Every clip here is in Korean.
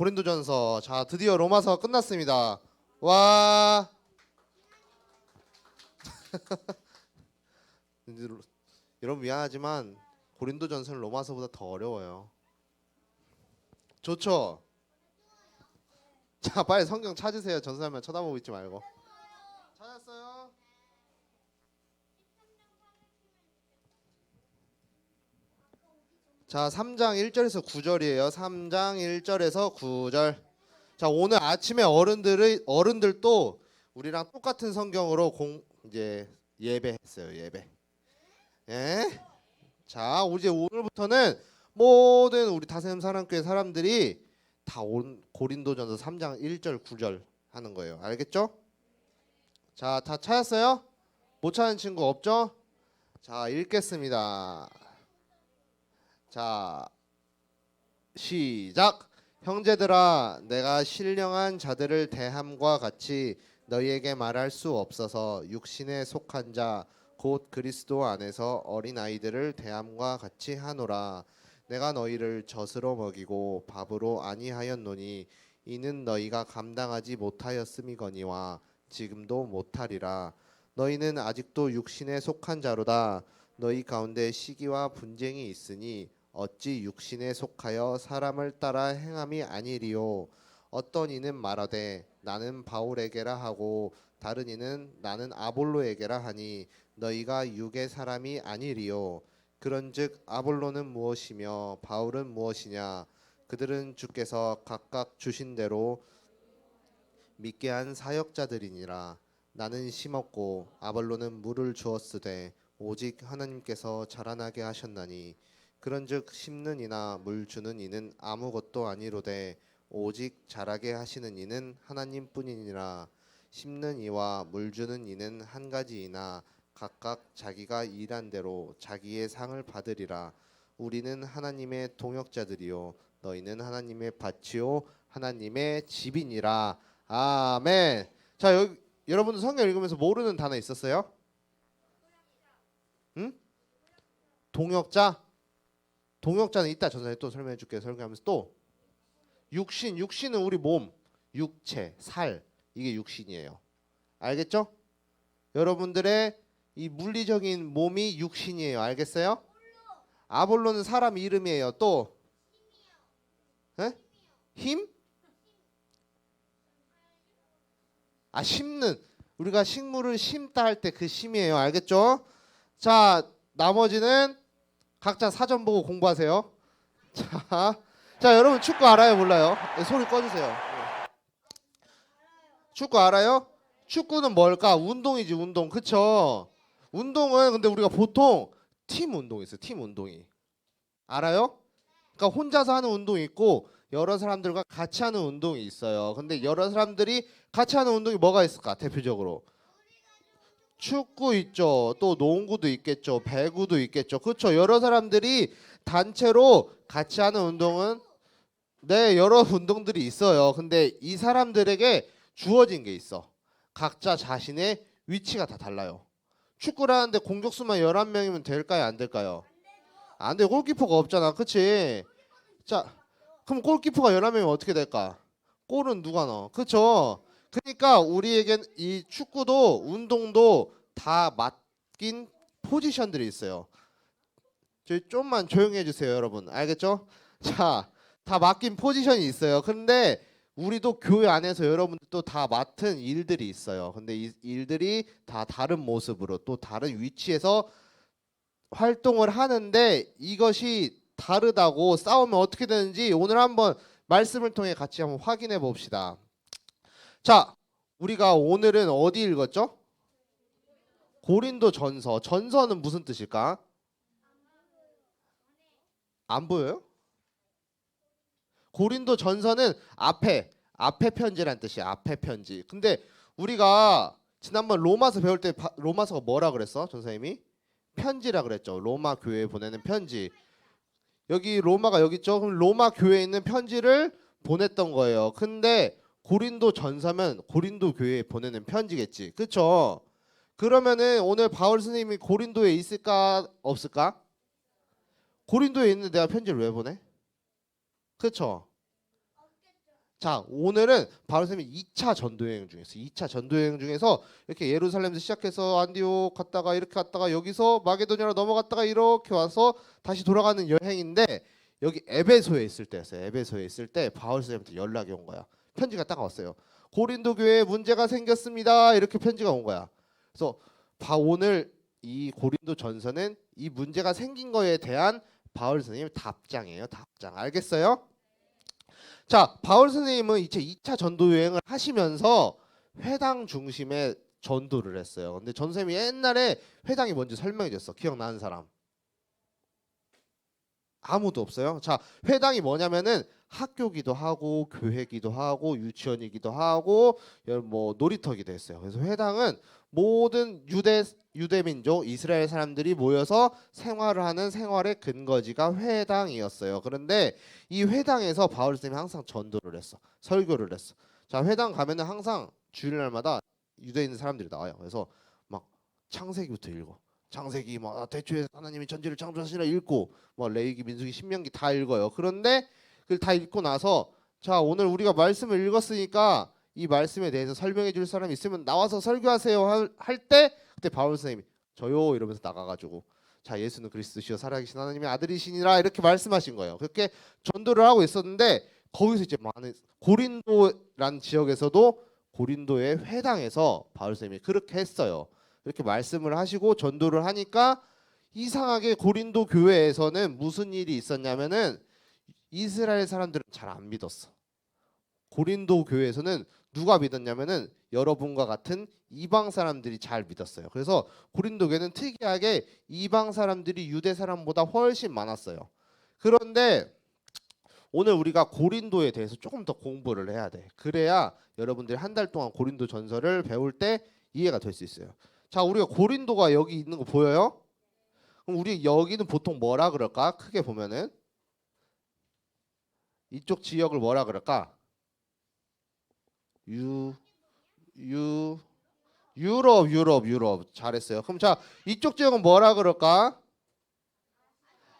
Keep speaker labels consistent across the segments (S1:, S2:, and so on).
S1: 고린도전서 자 드디어 로마서 끝났습니다. 와. 여러분 미안하지만 고린도전서는 로마서보다 더 어려워요. 좋죠? 자 빨리 성경 찾으세요. 전사하면 쳐다보고 있지 말고. 찾았어요? 자, 3장 1절에서 9절이에요. 3장 1절에서 9절. 자, 오늘 아침에 어른들의 어른들도 우리랑 똑같은 성경으로 공 이제 예배했어요. 예배. 예? 자, 이제 오늘부터는 모든 우리 다샘 사랑교회 사람들이 다 온 고린도전서 3장 1절 9절 하는 거예요. 알겠죠? 자, 다 찾았어요? 못 찾은 친구 없죠? 자, 읽겠습니다. 자, 시작. 형제들아, 내가 신령한 자들을 대함과 같이 너희에게 말할 수 없어서 육신에 속한 자, 곧 그리스도 안에서 어린 아이들을 대함과 같이 하노라. 내가 너희를 젖으로 먹이고 밥으로 아니하였노니 이는 너희가 감당하지 못하였음이거니와 지금도 못하리라. 너희는 아직도 육신에 속한 자로다. 너희 가운데 시기와 분쟁이 있으니 어찌 육신에 속하여 사람을 따라 행함이 아니리요? 어떤 이는 말하되 나는 바울에게라 하고 다른 이는 나는 아볼로에게라 하니 너희가 육의 사람이 아니리요? 그런즉 아볼로는 무엇이며 바울은 무엇이냐? 그들은 주께서 각각 주신 대로 믿게 한 사역자들이니라. 나는 심었고 아볼로는 물을 주었으되 오직 하나님께서 자라나게 하셨나니 그런즉 심는 이나 물 주는 이는 아무것도 아니로되 오직 자라게 하시는 이는 하나님뿐이니라. 심는 이와 물 주는 이는 한 가지이나 각각 자기가 일한 대로 자기의 상을 받으리라. 우리는 하나님의 동역자들이요 너희는 하나님의 밭이요 하나님의 집이니라. 아멘. 자 여기 여러분들 성경 읽으면서 모르는 단어 있었어요? 응? 동역자 동역자는 이따 전사에 또 설명해 줄게요. 설명하면서 또 육신, 육신은 우리 몸, 육체, 살 이게 육신이에요. 알겠죠? 여러분들의 이 물리적인 몸이 육신이에요. 알겠어요? 아볼로는 사람 이름이에요. 또 에? 힘? 아 심는 우리가 식물을 심다 할 때 그 심이에요. 알겠죠? 자 나머지는 각자 사전 보고 공부하세요. 자, 자 여러분 축구 알아요 몰라요? 네, 소리 꺼주세요. 네. 축구 알아요? 축구는 뭘까? 운동이지 운동, 그쵸? 운동은 근데 우리가 보통 팀 운동 있어요. 팀 운동이 알아요? 그러니까 혼자서 하는 운동이 있고 여러 사람들과 같이 하는 운동이 있어요. 근데 여러 사람들이 같이 하는 운동이 뭐가 있을까? 대표적으로 축구 있죠. 또 농구도 있겠죠. 배구도 있겠죠. 그렇죠. 여러 사람들이 단체로 같이 하는 운동은 네, 여러 운동들이 있어요. 근데 이 사람들에게 주어진 게 있어. 각자 자신의 위치가 다 달라요. 축구를 하는데 공격수만 11명이면 될까요? 안 될까요? 안 돼. 골키퍼가 없잖아. 그치? 자, 그럼 골키퍼가 11명이면 어떻게 될까? 골은 누가 넣어? 그쵸? 그러니까 우리에겐 이 축구도 운동도 다 맡긴 포지션들이 있어요. 저희 좀만 조용히 해주세요, 여러분. 알겠죠? 자, 다 맡긴 포지션이 있어요. 근데 우리도 교회 안에서 여러분들도 다 맡은 일들이 있어요. 근데 이 일들이 다 다른 모습으로 또 다른 위치에서 활동을 하는데 이것이 다르다고 싸우면 어떻게 되는지 오늘 한번 말씀을 통해 같이 한번 확인해 봅시다. 자, 우리가 오늘은 어디 읽었죠? 고린도 전서. 전서는 무슨 뜻일까? 안 보여요? 고린도 전서는 앞에 앞에 편지란 뜻이야. 앞에 편지. 근데 우리가 지난번 로마서 배울 때 바- 로마서가 뭐라 그랬어? 전사님이 편지라 그랬죠. 로마 교회에 보내는 편지. 여기 로마가 여기 있죠. 그럼 로마 교회에 있는 편지를 보냈던 거예요. 근데 고린도 전서면 고린도 교회에 보내는 편지겠지. 그렇죠? 그러면은 오늘 바울 스님이 고린도에 있을까 없을까? 고린도에 있는 내가 편지를 왜 보내? 그렇죠? 자 오늘은 바울 선생님이 2차 전도 여행 중에서 2차 전도 여행 중에서 이렇게 예루살렘에서 시작해서 안디옥 갔다가 이렇게 갔다가 여기서 마게도니아로 넘어갔다가 이렇게 와서 다시 돌아가는 여행인데 여기 에베소에 있을 때였어요. 에베소에 있을 때 바울 선생님한테 연락이 온 거야. 편지가 딱 왔어요. 고린도 교회에 문제가 생겼습니다. 이렇게 편지가 온 거야. 그래서 바 오늘 이 고린도 전서는 이 문제가 생긴 거에 대한 바울 선생님 답장이에요. 답장. 알겠어요? 자, 바울 선생님은 이제 2차 전도 여행을 하시면서 회당 중심의 전도를 했어요. 근데 전 선생님이 옛날에 회당이 뭔지 설명해 줬어. 기억나는 사람? 아무도 없어요. 자, 회당이 뭐냐면은 학교기도 하고 교회기도 하고 유치원이기도 하고 여- 뭐 놀이터기도 했어요. 그래서 회당은 모든 유대 유대 민족 이스라엘 사람들이 모여서 생활을 하는 생활의 근거지가 회당이었어요. 그런데 이 회당에서 바울 쌤이 항상 전도를 했어. 설교를 했어. 자, 회당 가면은 항상 주일날마다 유대인 사람들이 나와요. 그래서 막 창세기부터 읽어. 창세기 뭐 대초에 하나님이 전지를 창조하시라 읽고 뭐 레위기 민수기 신명기 다 읽어요. 그런데 다 읽고 나서 자 오늘 우리가 말씀을 읽었으니까 이 말씀에 대해서 설명해 줄 사람 있으면 나와서 설교하세요 할 때 그때 바울 선생님이 저요 이러면서 나가가지고 자 예수는 그리스도시요 살아계신 하나님의 아들이시니라 이렇게 말씀하신 거예요. 그렇게 전도를 하고 있었는데 거기서 이제 많은 고린도란 지역에서도 고린도의 회당에서 바울 선생님이 그렇게 했어요. 이렇게 말씀을 하시고 전도를 하니까 이상하게 고린도 교회에서는 무슨 일이 있었냐면은 이스라엘 사람들은 잘 안 믿었어. 고린도 교회에서는 누가 믿었냐면은 여러분과 같은 이방 사람들이 잘 믿었어요. 그래서 고린도 교회는 특이하게 이방 사람들이 유대 사람보다 훨씬 많았어요. 그런데 오늘 우리가 고린도에 대해서 조금 더 공부를 해야 돼. 그래야 여러분들이 한 달 동안 고린도 전설을 배울 때 이해가 될 수 있어요. 자, 우리가 고린도가 여기 있는 거 보여요? 그럼 우리 여기는 보통 뭐라 그럴까? 크게 보면은 이쪽 지역을 뭐라 그럴까? 유, 유, 유럽, 유럽, 유럽. 잘했어요. 그럼 자, 이쪽 지역은 뭐라 그럴까?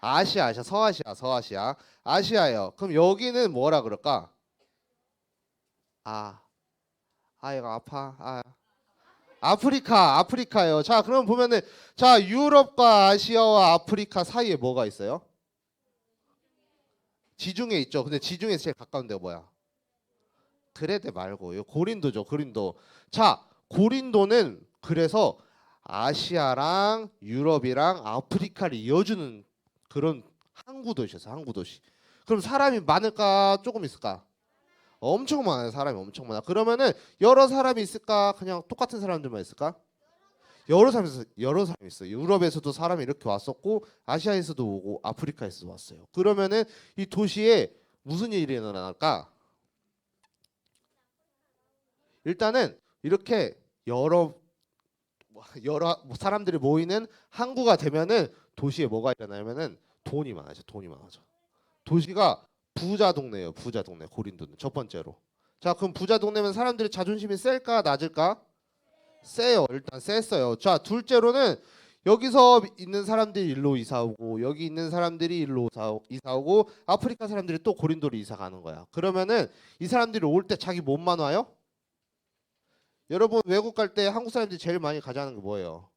S1: 아시아, 아시아, 서아시아, 서아시아. 아시아예요. 그럼 여기는 뭐라 그럴까? 아, 아, 얘가 아파. 아, 아프리카, 아프리카요. 자, 그럼 보면은 자, 유럽과 아시아와 아프리카 사이에 뭐가 있어요? 지중해 있죠. 근데 지중해에서 제일 가까운 데가 뭐야? 그레데 말고 요 고린도죠. 고린도. 자, 고린도는 그래서 아시아랑 유럽이랑 아프리카를 이어주는 그런 항구 도시였어. 항구 도시. 그럼 사람이 많을까? 조금 있을까? 엄청 많아요. 사람이 엄청 많아. 그러면은 여러 사람이 있을까? 그냥 똑같은 사람들만 있을까? 여러 사람이 있어. 여러 사람이 있어. 유럽에서도 사람이 이렇게 왔었고 아시아에서도 오고 아프리카에서도 왔어요. 그러면은 이 도시에 무슨 일이 일어날까? 일단은 이렇게 여러 여러 사람들이 모이는 항구가 되면은 도시에 뭐가 일어나냐면은 돈이 많아져. 돈이 많아져. 도시가 부자 동네예요. 부자 동네 고린도는 첫 번째로. 자, 그럼 부자 동네면 사람들이 자존심이 셀까 낮을까? 세요. 일단 셌어요. 자, 둘째로는 여기서 있는 사람들이 일로 이사 오고 여기 있는 사람들이 일로 이사 오고 아프리카 사람들이 또 고린도로 이사 가는 거야. 그러면은 이 사람들이 올 때 자기 몸만 와요? 여러분 외국 갈 때 한국 사람들이 제일 많이 가져가는 게 뭐예요?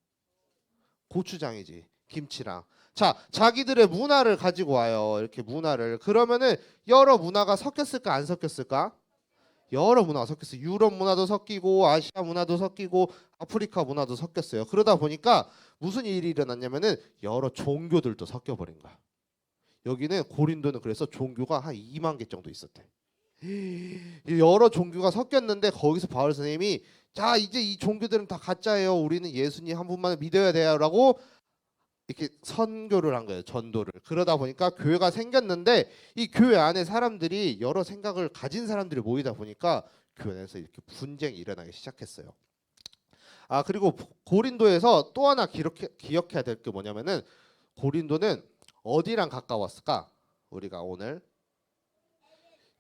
S1: 고추장이지. 김치랑. 자, 자기들의 문화를 가지고 와요. 이렇게 문화를. 그러면은 여러 문화가 섞였을까 안 섞였을까? 여러 문화가 섞였어요. 유럽 문화도 섞이고 아시아 문화도 섞이고 아프리카 문화도 섞였어요. 그러다 보니까 무슨 일이 일어났냐면은 여러 종교들도 섞여 버린 거야. 여기는 고린도는 그래서 종교가 한 2만 개 정도 있었대. 이 여러 종교가 섞였는데 거기서 바울 선생님이 자 이제 이 종교들은 다 가짜예요. 우리는 예수님 한 분만 믿어야 돼요라고 이렇게 선교를 한 거예요. 전도를. 그러다 보니까 교회가 생겼는데 이 교회 안에 사람들이 여러 생각을 가진 사람들이 모이다 보니까 교회 안에서 이렇게 분쟁이 일어나기 시작했어요. 아 그리고 고린도에서 또 하나 기록해, 기억해야 될 게 뭐냐면은 고린도는 어디랑 가까웠을까? 우리가 오늘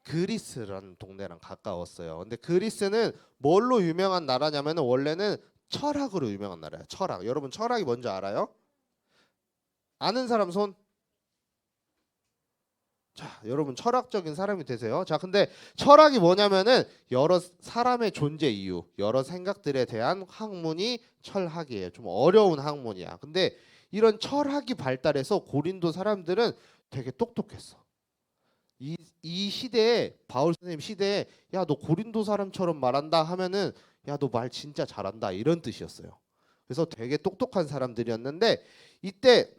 S1: 그리스라는 동네랑 가까웠어요. 근데 그리스는 뭘로 유명한 나라냐면은 원래는 철학으로 유명한 나라예요. 철학. 여러분 철학이 뭔지 알아요? 아는 사람 손? 자, 여러분 철학적인 사람이 되세요. 자, 근데 철학이 뭐냐면은 여러 사람의 존재 이유, 여러 생각들에 대한 학문이 철학이에요. 좀 어려운 학문이야. 근데 이런 철학이 발달해서 고린도 사람들은 되게 똑똑했어. 이, 이 시대에 바울 선생님 시대에 야 너 고린도 사람처럼 말한다 하면은 야 너 말 진짜 잘한다 이런 뜻이었어요. 그래서 되게 똑똑한 사람들이었는데 이때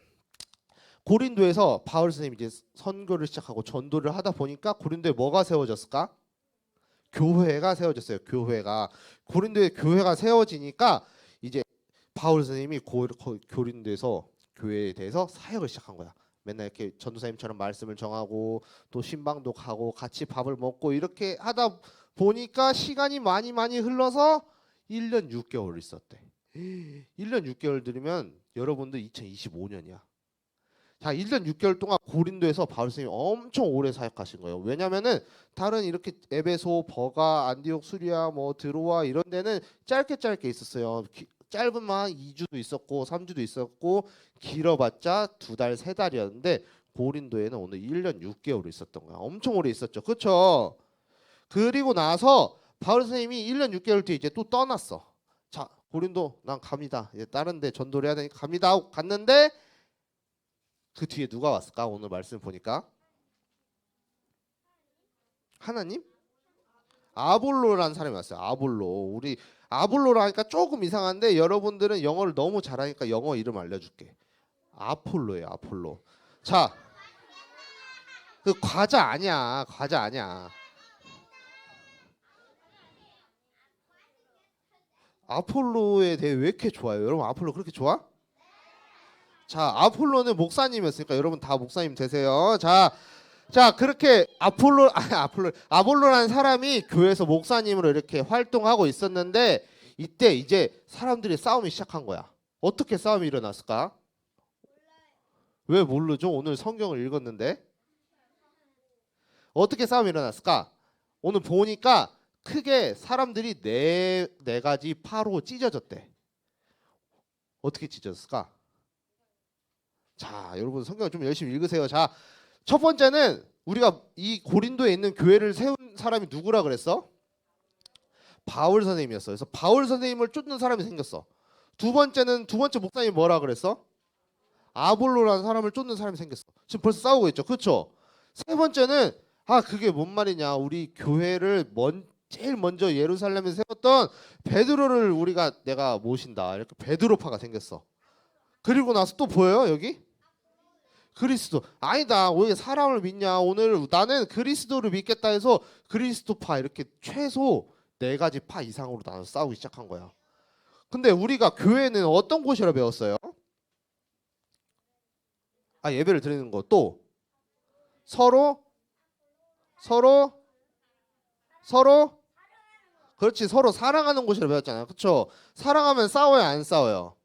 S1: 고린도에서 바울 선생님이 이제 선교를 시작하고 전도를 하다 보니까 고린도에 뭐가 세워졌을까? 교회가 세워졌어요. 교회가 고린도에 교회가 세워지니까 이제 바울 선생님이 고, 고, 고린도에서 교회에 대해서 사역을 시작한 거야. 맨날 이렇게 전도사님처럼 말씀을 정하고 또 신방도 가고 같이 밥을 먹고 이렇게 하다 보니까 시간이 많이 많이 흘러서 1년 6개월 있었대. 1년 6개월 들으면 여러분들 2025년이야. 자, 1년 6개월 동안 고린도에서 바울 선생님이 엄청 오래 사역하신 거예요. 왜냐면은 다른 이렇게 에베소, 버가, 안디옥, 수리아, 뭐 드로아 이런 데는 짧게 짧게 있었어요. 기- 짧으면 한 2주도 있었고 3주도 있었고 길어봤자 두 달, 세 달이었는데 고린도에는 오늘 1년 6개월 있었던 거야. 엄청 오래 있었죠. 그렇죠? 그리고 나서 바울 선생님이 1년 6개월 뒤에 이제 또 떠났어. 자, 고린도 난 갑니다. 이제 다른 데 전도를 해야 되니까 갑니다 하고 갔는데 그 뒤에 누가 왔을까? 오늘 말씀 보니까 하나님? 아볼로라는 사람이 왔어요. 아볼로. 우리 아볼로라 하니까 조금 이상한데 여러분들은 영어를 너무 잘하니까 영어 이름 알려줄게. 아폴로예요. 아폴로. 자, 그 과자 아니야. 과자 아니야. 아폴로에 대해 왜 이렇게 좋아요? 여러분 아폴로 그렇게 좋아? 자, 아폴로는 목사님이었으니까 여러분 다 목사님 되세요. 자, 자 그렇게 아폴로 아 아폴로 아볼로라는 사람이 교회에서 목사님으로 이렇게 활동하고 있었는데 이때 이제 사람들이 싸움이 시작한 거야. 어떻게 싸움이 일어났을까? 왜 모르죠? 오늘 성경을 읽었는데 어떻게 싸움이 일어났을까? 오늘 보니까 크게 사람들이 네, 네 가지 파로 찢어졌대. 어떻게 찢어졌을까? 자, 여러분 성경 좀 열심히 읽으세요. 자, 첫 번째는 우리가 이 고린도에 있는 교회를 세운 사람이 누구라 그랬어? 바울 선생님이었어. 그래서 바울 선생님을 쫓는 사람이 생겼어. 두 번째는 두 번째 목사님 뭐라 그랬어? 아볼로라는 사람을 쫓는 사람이 생겼어. 지금 벌써 싸우고 있죠. 그렇죠? 세 번째는 아 그게 뭔 말이냐? 우리 교회를 먼 제일 먼저 예루살렘에 세웠던 베드로를 우리가 내가 모신다. 이렇게 베드로파가 생겼어. 그리고 나서 또 보여요 여기? 그리스도. 아니다. 왜 사람을 믿냐? 오늘 나는 그리스도를 믿겠다 해서 그리스도파 이렇게 최소 네 가지 파 이상으로 나눠서 싸우기 시작한 거야. 근데 우리가 교회는 어떤 곳이라 배웠어요? 아 예배를 드리는 거. 또. 서로? 서로? 서로? 그렇지. 서로 사랑하는 곳이라 배웠잖아요. 그렇죠 사랑하면 싸워요? 안 싸워요?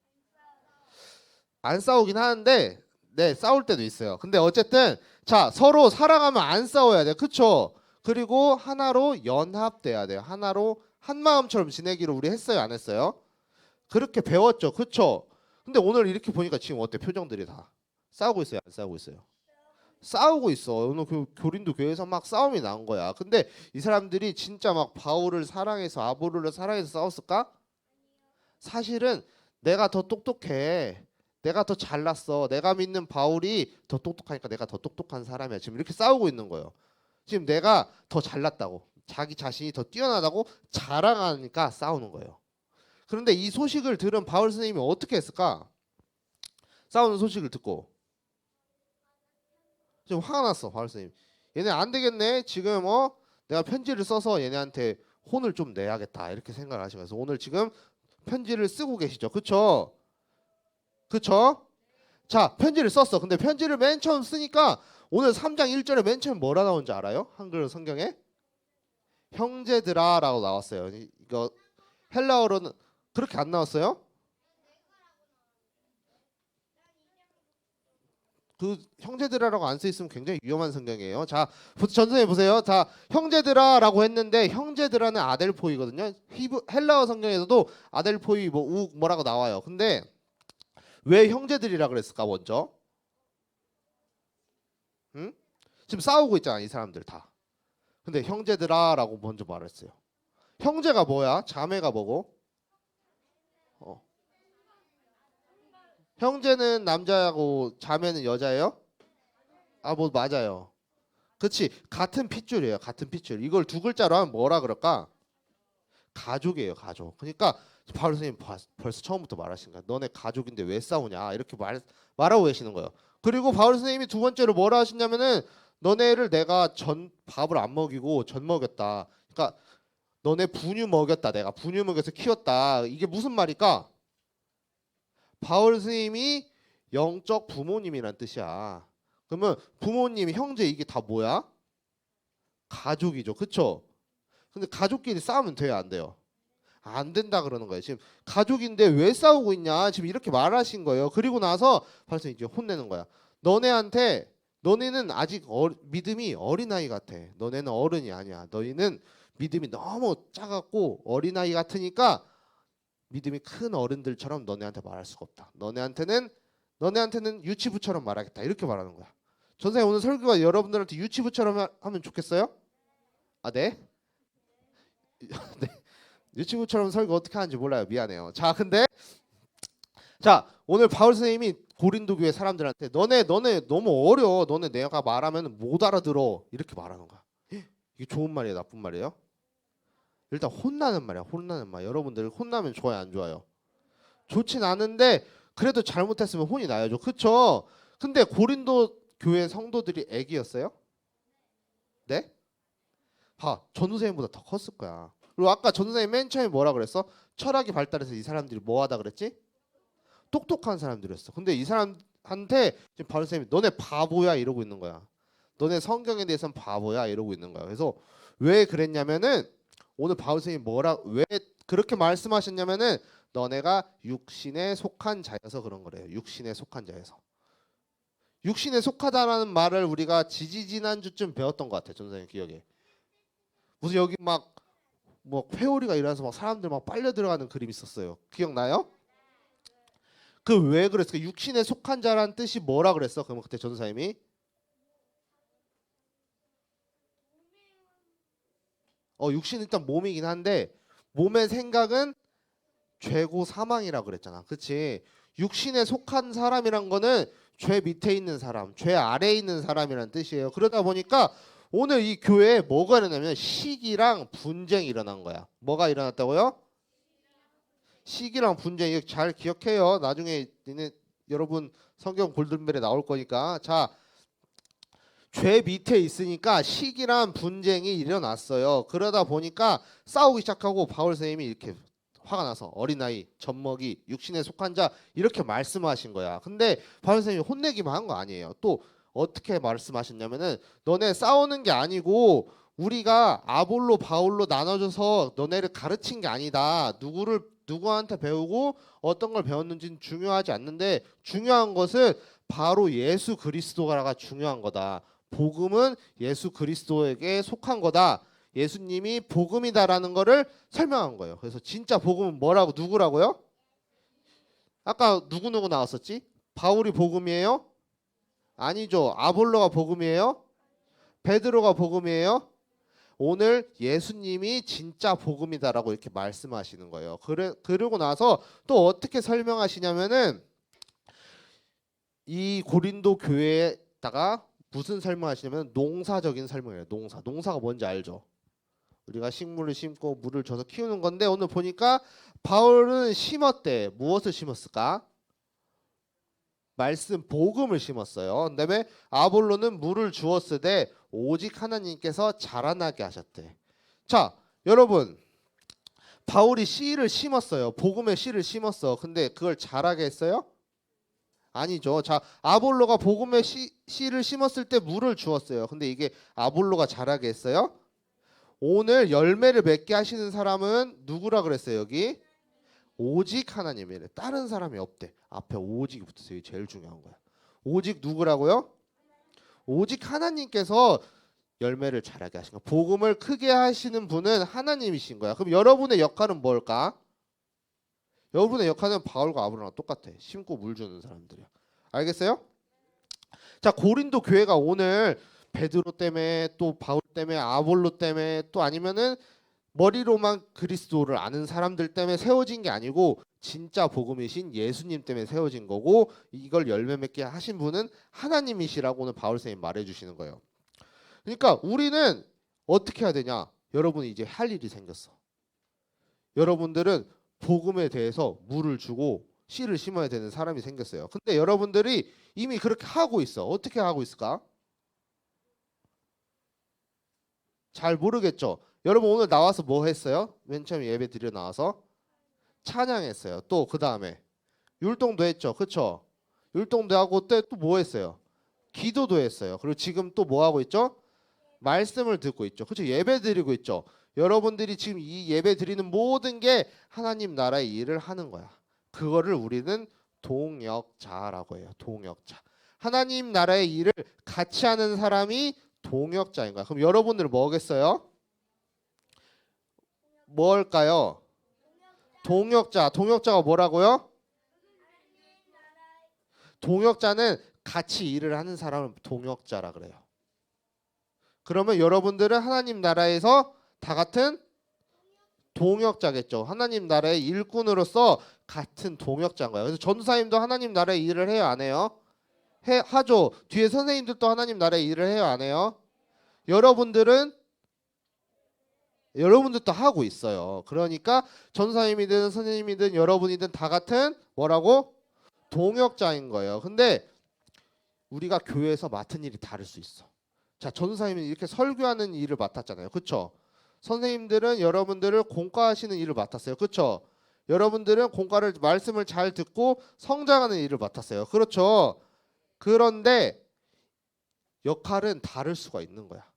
S1: 안 싸우긴 하는데 네 싸울 때도 있어요. 근데 어쨌든 자 서로 사랑하면 안 싸워야 돼, 그쵸? 그리고 하나로 연합돼야 돼요. 하나로 한 마음처럼 지내기로 우리 했어요, 안 했어요? 그렇게 배웠죠, 그쵸? 근데 오늘 이렇게 보니까 지금 어때 표정들이 다 싸우고 있어요, 안 싸우고 있어요? 싸우고 있어. 오늘 그 교린도 교회에서 막 싸움이 난 거야. 근데 이 사람들이 진짜 막 바울을 사랑해서 아보로를 사랑해서 싸웠을까? 사실은 내가 더 똑똑해. 내가 더 잘났어. 내가 믿는 바울이 더 똑똑하니까 내가 더 똑똑한 사람이야. 지금 이렇게 싸우고 있는 거예요. 지금 내가 더 잘났다고. 자기 자신이 더 뛰어나다고 자랑하니까 싸우는 거예요. 그런데 이 소식을 들은 바울 선생님이 어떻게 했을까? 싸우는 소식을 듣고 좀 화가 났어. 바울 선생님. 얘네 안 되겠네. 지금 어 내가 편지를 써서 얘네한테 혼을 좀 내야겠다. 이렇게 생각을 하시면서 오늘 지금 편지를 쓰고 계시죠. 그렇죠? 그쵸? 자, 편지를 썼어. 근데 편지를 맨 처음 쓰니까 오늘 3장 1절에 맨 처음 뭐라 나온지 알아요? 한글 성경에? 형제들아라고 나왔어요. 이- 이거 헬라어로는 그렇게 안 나왔어요? 그 형제들아라고 안 써 있으면 굉장히 위험한 성경이에요. 자, 보- 전선에 보세요. 자, 형제들아라고 했는데 형제들아는 아델포이거든요. 히브 헬라어 성경에서도 아델포이 뭐 우 뭐라고 나와요. 근데 왜 형제들이라 그랬을까 먼저? 응? 지금 싸우고 있잖아 이 사람들 다. 근데 형제들아라고 먼저 말했어요. 형제가 뭐야? 자매가 뭐고? 어. 형제는 남자고 자매는 여자예요? 아 뭐 맞아요. 그렇지 같은 핏줄이에요. 같은 핏줄. 이걸 두 글자로 하면 뭐라 그럴까? 가족이에요. 가족. 그러니까 바울 선생님 바- 벌써 처음부터 말하신 거야. 너네 가족인데 왜 싸우냐? 이렇게 말 말하고 계시는 거예요. 그리고 바울 선생님이 두 번째로 뭐라 하시냐면은 너네를 내가 전 밥을 안 먹이고 전 먹였다. 그러니까 너네 분유 먹였다. 내가 분유 먹여서 키웠다. 이게 무슨 말일까? 바울 선생님이 영적 부모님이란 뜻이야. 그러면 부모님, 형제 이게 다 뭐야? 가족이죠. 그쵸? 근데 가족끼리 싸우면 돼요, 안 돼요? 안 된다 그러는 거예요. 지금 가족인데 왜 싸우고 있냐? 지금 이렇게 말하신 거예요. 그리고 나서 벌써 이제 혼내는 거야. 너네한테 너네는 아직 어, 믿음이 어린아이 같아. 너네는 어른이 아니야. 너희는 믿음이 너무 작았고 어린아이 같으니까 믿음이 큰 어른들처럼 너네한테 말할 수가 없다. 너네한테는 너네한테는 유치부처럼 말하겠다. 이렇게 말하는 거야. 전사님 오늘 설교가 여러분들한테 유치부처럼 하- 하면 좋겠어요? 아 네. 네. 유치부처럼 설교 어떻게 하는지 몰라요. 미안해요. 자, 근데 자 오늘 바울 선생님이 고린도 교회 사람들한테 너네 너네 너무 어려. 너네 내가 말하면 못 알아들어. 이렇게 말하는 거야. 헉, 이게 좋은 말이에요, 나쁜 말이에요? 일단 혼나는 말이야. 혼나는 말. 여러분들 혼나면 좋아요, 안 좋아요? 좋진 않은데 그래도 잘못했으면 혼이 나야죠. 그쵸? 근데 고린도 교회 성도들이 애기였어요? 네? 봐, 전우생보다 더 컸을 거야. 그리고 아까 전우생이 맨 처음에 뭐라 그랬어? 철학이 발달해서 이 사람들이 뭐하다 그랬지? 똑똑한 사람들이었어. 근데 이 사람한테 지금 바울 쌤이 너네 바보야 이러고 있는 거야. 너네 성경에 대해서는 바보야 이러고 있는 거야. 그래서 왜 그랬냐면은 오늘 바울 쌤이 뭐라 왜 그렇게 말씀하셨냐면은 너네가 육신에 속한 자여서 그런 거래요. 육신에 속한 자여서. 육신에 속하다라는 말을 우리가 지지지난 주쯤 배웠던 것 같아요. 전선생 기억에. 무슨 여기 막 뭐 회오리가 일어나서 막 사람들 막 빨려 들어가는 그림 있었어요. 기억나요? 그 왜 그랬어? 그 육신에 속한 자라는 뜻이 뭐라 그랬어? 그러면 그때 전사님이 어 육신 일단 몸이긴 한데 몸의 생각은 죄고 사망이라 그랬잖아. 그치? 육신에 속한 사람이란 거는 죄 밑에 있는 사람, 죄 아래에 있는 사람이라는 뜻이에요. 그러다 보니까 오늘 이 교회에 뭐가 일어나면 시기랑 분쟁이 일어난 거야. 뭐가 일어났다고요? 시기랑 분쟁 잘 기억해요. 나중에 여러분 성경 골든벨에 나올 거니까 자. 죄 밑에 있으니까 시기란 분쟁이 일어났어요. 그러다 보니까 싸우기 시작하고 바울 선생님이 이렇게 화가 나서 어린아이, 젖먹이, 육신에 속한 자 이렇게 말씀하신 거야. 근데 바울 선생님이 혼내기만 한 거 아니에요. 또 어떻게 말씀하셨냐면은 너네 싸우는 게 아니고 우리가 아볼로 바울로 나눠져서 너네를 가르친 게 아니다. 누구를 누구한테 배우고 어떤 걸 배웠는지는 중요하지 않는데 중요한 것은 바로 예수 그리스도가 중요한 거다. 복음은 예수 그리스도에게 속한 거다. 예수님이 복음이다라는 거를 설명한 거예요. 그래서 진짜 복음은 뭐라고 누구라고요? 아까 누구 누구 나왔었지? 바울이 복음이에요? 아니죠. 아볼로가 복음이에요? 베드로가 복음이에요? 오늘 예수님이 진짜 복음이다라고 이렇게 말씀하시는 거예요. 그래 그러고 나서 또 어떻게 설명하시냐면은 이 고린도 교회에다가 무슨 설명하시냐면 농사적인 설명이에요. 농사. 농사가 뭔지 알죠? 우리가 식물을 심고 물을 줘서 키우는 건데 오늘 보니까 바울은 심었대. 무엇을 심었을까? 말씀 복음을 심었어요. 그다음에 아볼로는 물을 주었으되 오직 하나님께서 자라나게 하셨대. 자, 여러분. 바울이 씨를 심었어요. 복음의 씨를 심었어. 근데 그걸 자라게 했어요? 아니죠. 자, 아볼로가 복음의 씨, 씨를 심었을 때 물을 주었어요. 근데 이게 아볼로가 자라게 했어요? 오늘 열매를 맺게 하시는 사람은 누구라 그랬어요, 여기? 오직 하나님이래. 다른 사람이 없대. 앞에 오직이. 이게 제일 중요한 거야. 오직 누구라고요? 오직 하나님께서 열매를 자라게 하신 거야. 복음을 크게 하시는 분은 하나님이신 거야. 그럼 여러분의 역할은 뭘까? 여러분의 역할은 바울과 아브라함과 똑같아. 심고 물 주는 사람들이야. 알겠어요? 자, 고린도 교회가 오늘 베드로 때문에 또 바울 때문에 아볼로 때문에 또 아니면은 머리로만 그리스도를 아는 사람들 때문에 세워진 게 아니고 진짜 복음이신 예수님 때문에 세워진 거고 이걸 열매 맺게 하신 분은 하나님이시라고 오늘 바울 선생님 말해 주시는 거예요. 그러니까 우리는 어떻게 해야 되냐? 여러분이 이제 할 일이 생겼어. 여러분들은 복음에 대해서 물을 주고 씨를 심어야 되는 사람이 생겼어요. 근데 여러분들이 이미 그렇게 하고 있어. 어떻게 하고 있을까? 잘 모르겠죠. 여러분 오늘 나와서 뭐 했어요? 맨 처음 예배 드려 나와서 찬양했어요. 또 그 다음에 율동도 했죠. 그쵸? 율동도 하고 또뭐 했어요? 기도도 했어요. 그리고 지금 또 뭐 하고 있죠? 말씀을 듣고 있죠. 그쵸? 예배 드리고 있죠. 여러분들이 지금 이 예배 드리는 모든 게 하나님 나라의 일을 하는 거야. 그거를 우리는 동역자라고 해요. 동역자. 하나님 나라의 일을 같이 하는 사람이 동역자인 거야. 그럼 여러분들은 뭐겠어요? 뭘까요? 동역자. 동역자가 뭐라고요? 동역자는 같이 일을 하는 사람을 동역자라 그래요. 그러면 여러분들은 하나님 나라에서 다 같은 동역자겠죠. 하나님 나라의 일꾼으로서 같은 동역자인 거예요. 그래서 전사님도 하나님 나라의 일을 해요, 안 해요? 해 하죠. 뒤에 선생님들도 하나님 나라의 일을 해요, 안 해요? 여러분들은 여러분들도 하고 있어요. 그러니까 전사님이든 선생님이든 여러분이든 다 같은 뭐라고 동역자인 거예요. 근데 우리가 교회에서 맡은 일이 다를 수 있어. 자, 전사님은 이렇게 설교하는 일을 맡았잖아요. 그렇죠? 선생님들은 여러분들을 공과하시는 일을 맡았어요. 그렇죠? 여러분들은 공과를 말씀을 잘 듣고 성장하는 일을 맡았어요. 그렇죠? 그런데 역할은 다를 수가 있는 거야.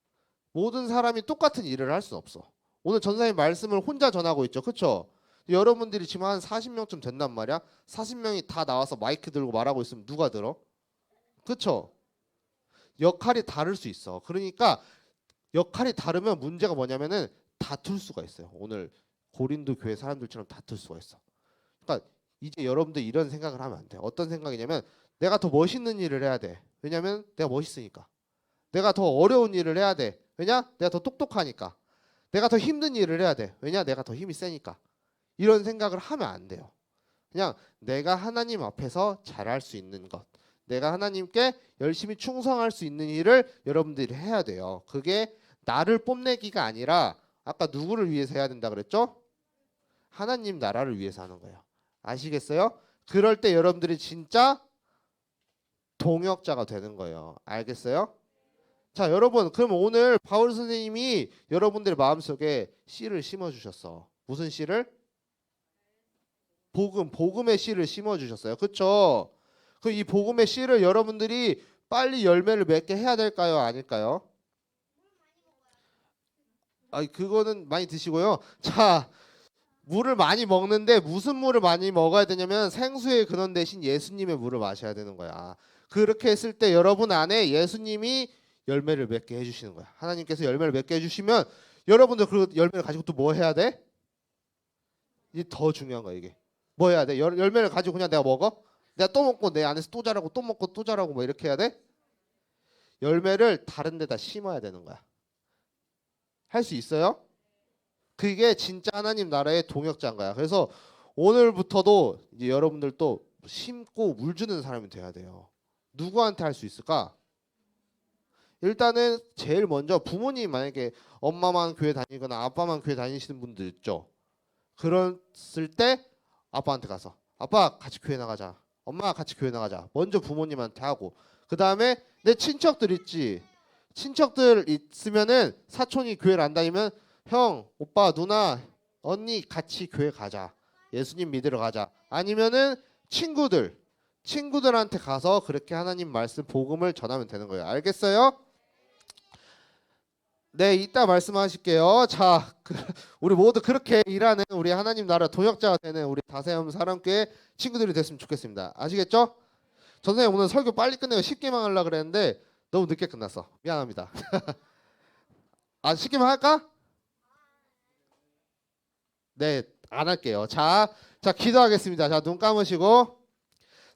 S1: 모든 사람이 똑같은 일을 할 수는 없어. 오늘 전사님 말씀을 혼자 전하고 있죠. 그렇죠? 여러분들이 지금 한 40명쯤 된단 말이야. 40명이 다 나와서 마이크 들고 말하고 있으면 누가 들어? 그렇죠? 역할이 다를 수 있어. 그러니까 역할이 다르면 문제가 뭐냐면은 다툴 수가 있어요. 오늘 고린도 교회 사람들처럼 다툴 수가 있어. 그러니까 이제 여러분들 이런 생각을 하면 안 돼. 어떤 생각이냐면 내가 더 멋있는 일을 해야 돼. 왜냐면 내가 멋있으니까. 내가 더 어려운 일을 해야 돼. 왜냐? 내가 더 똑똑하니까. 내가 더 힘든 일을 해야 돼. 왜냐? 내가 더 힘이 세니까. 이런 생각을 하면 안 돼요. 그냥 내가 하나님 앞에서 잘할 수 있는 것. 내가 하나님께 열심히 충성할 수 있는 일을 여러분들이 해야 돼요. 그게 나를 뽐내기가 아니라 아까 누구를 위해서 해야 된다 그랬죠? 하나님 나라를 위해서 하는 거예요. 아시겠어요? 그럴 때 여러분들이 진짜 동역자가 되는 거예요. 알겠어요? 자, 여러분, 그럼 오늘 바울 선생님이 여러분들의 마음속에 씨를 심어 주셨어. 무슨 씨를? 복음, 복음의 씨를 심어 주셨어요. 그렇죠? 그 이 복음의 씨를 여러분들이 빨리 열매를 맺게 해야 될까요? 아닐까요? 아, 그거는 많이 드시고요. 자, 물을 많이 먹는데 무슨 물을 많이 먹어야 되냐면 생수의 근원 대신 예수님의 물을 마셔야 되는 거야. 그렇게 했을 때 여러분 안에 예수님이 열매를 맺게 해주시는 거야. 하나님께서 열매를 맺게 해주시면 여러분들 그 열매를 가지고 또 뭐 해야 돼? 이게 더 중요한 거야 이게. 뭐 해야 돼? 열, 열매를 가지고 그냥 내가 먹어? 내가 또 먹고 내 안에서 또 자라고 또 먹고 또 자라고 뭐 이렇게 해야 돼? 열매를 다른 데다 심어야 되는 거야. 할 수 있어요? 그게 진짜 하나님 나라의 동역자인 거야. 그래서 오늘부터도 이제 여러분들 또 심고 물 주는 사람이 돼야 돼요. 누구한테 할 수 있을까? 일단은 제일 먼저 부모님 만약에 엄마만 교회 다니거나 아빠만 교회 다니시는 분들 있죠. 그랬을 때 아빠한테 가서 아빠 같이 교회 나가자. 엄마 같이 교회 나가자. 먼저 부모님한테 하고 그 다음에 내 친척들 있지. 친척들 있으면은 사촌이 교회를 안 다니면 형, 오빠, 누나, 언니 같이 교회 가자. 예수님 믿으러 가자. 아니면은 친구들, 친구들한테 가서 그렇게 하나님 말씀 복음을 전하면 되는 거예요. 알겠어요? 네, 이따 말씀하실게요. 자, 그, 우리 모두 그렇게 일하는 우리 하나님 나라 동역자가 되는 우리 다세엄 사람교회 친구들이 됐으면 좋겠습니다. 아시겠죠? 전선생 오늘 설교 빨리 끝내고 쉽게만 하려고 그랬는데 너무 늦게 끝났어. 미안합니다. 아, 쉽게만 할까? 네, 안 할게요. 자, 자 기도하겠습니다. 자, 눈 감으시고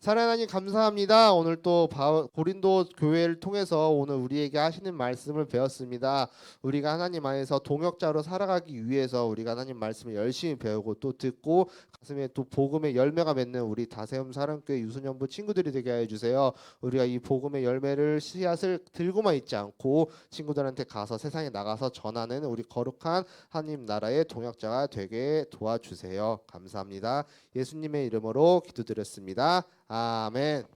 S1: 사랑하는 하나님 감사합니다. 오늘 또 바- 고린도 교회를 통해서 오늘 우리에게 하시는 말씀을 배웠습니다. 우리가 하나님 안에서 동역자로 살아가기 위해서 우리가 하나님 말씀을 열심히 배우고 또 듣고 가슴에 또 복음의 열매가 맺는 우리 다세움 사랑교회 유소년부 친구들이 되게 하여 주세요. 우리가 이 복음의 열매를 씨앗을 들고만 있지 않고 친구들한테 가서 세상에 나가서 전하는 우리 거룩한 하나님 나라의 동역자가 되게 도와주세요. 감사합니다. 예수님의 이름으로 기도드렸습니다. 아멘.